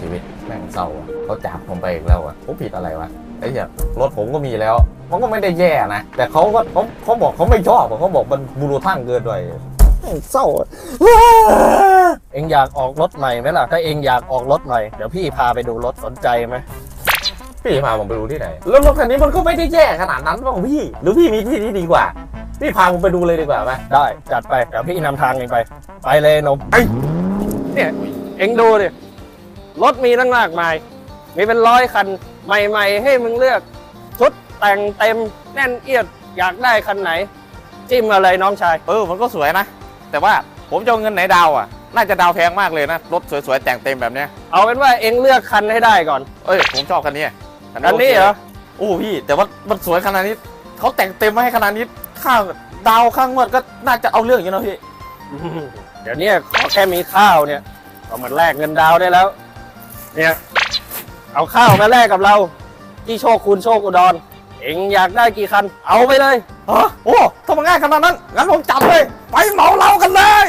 ชีวิตแม่งเศร้าอะเขาจากผมไปอีกแล้วอะผมผิดอะไรวะไอ้เหี้ยรถผมก็มีแล้ว มันก็ไม่ได้แย่นะ แต่เขาก็เขาเขาบอกเขาไม่ชอบอะเขาบอกมันบูรุทั่งเกินด้วยแม่งเศร้าอะเองอยากออกรถใหม่ไหมล่ะ ถ้าเองอยากออกรถใหม่เดี๋ยวพี่พาไปดูรถสนใจไหมพี่พาผมไปดูที่ไหน แล้วรถคันนี้มันก็ไม่ได้แย่ขนาดนั้นป่ะพี่ หรือพี่มีที่ที่ดีกว่า พี่พาผมไปดูเลยดีกว่าไหมได้จัดไปเดี๋ยวพี่นำทางเองไป ไปเลยนมเนี่ยเองดูดิ รถมีตั้งมากมาย มีเป็นร้อยคัน ใหม่ ๆ ให้มึงเลือก ชุดแต่งเต็มแน่นเอียดอยากได้คันไหน จิ้มมาเลยน้องชาย เออ มันก็สวยนะ แต่ว่าผมจะเอาเงินไหนดาวอะ น่าจะดาวแพงมากเลยนะ รถสวยๆ แต่งเต็มแบบเนี้ย เอาเป็นว่าเองเลือกคันให้ได้ก่อน เอ้ย ผมชอบคันนี้คันนี้เหรอโอ้พี่ แต่ว่ามันสวยขนาดนี้เขาแต่งเต็มมาให้ขนาดนี้ข้างดาวข้างงวดก็น่าจะเอาเรื่องอยู่นะพี่อืมเดี๋ยวเนี้ขอแค่มีข้าวเนี่ยก็มันแลกเงินดาวได้แล้ว เนี่ยเอาข้าวมาแลกกับเรา ที่โชคคุณโชคอุดร เองอยากได้กี่คัน เอาไปเลยฮะโอ้ทำไมง่ายขนาดนั้นงั้นผมจับเลย ไปเหมาเรากันเลย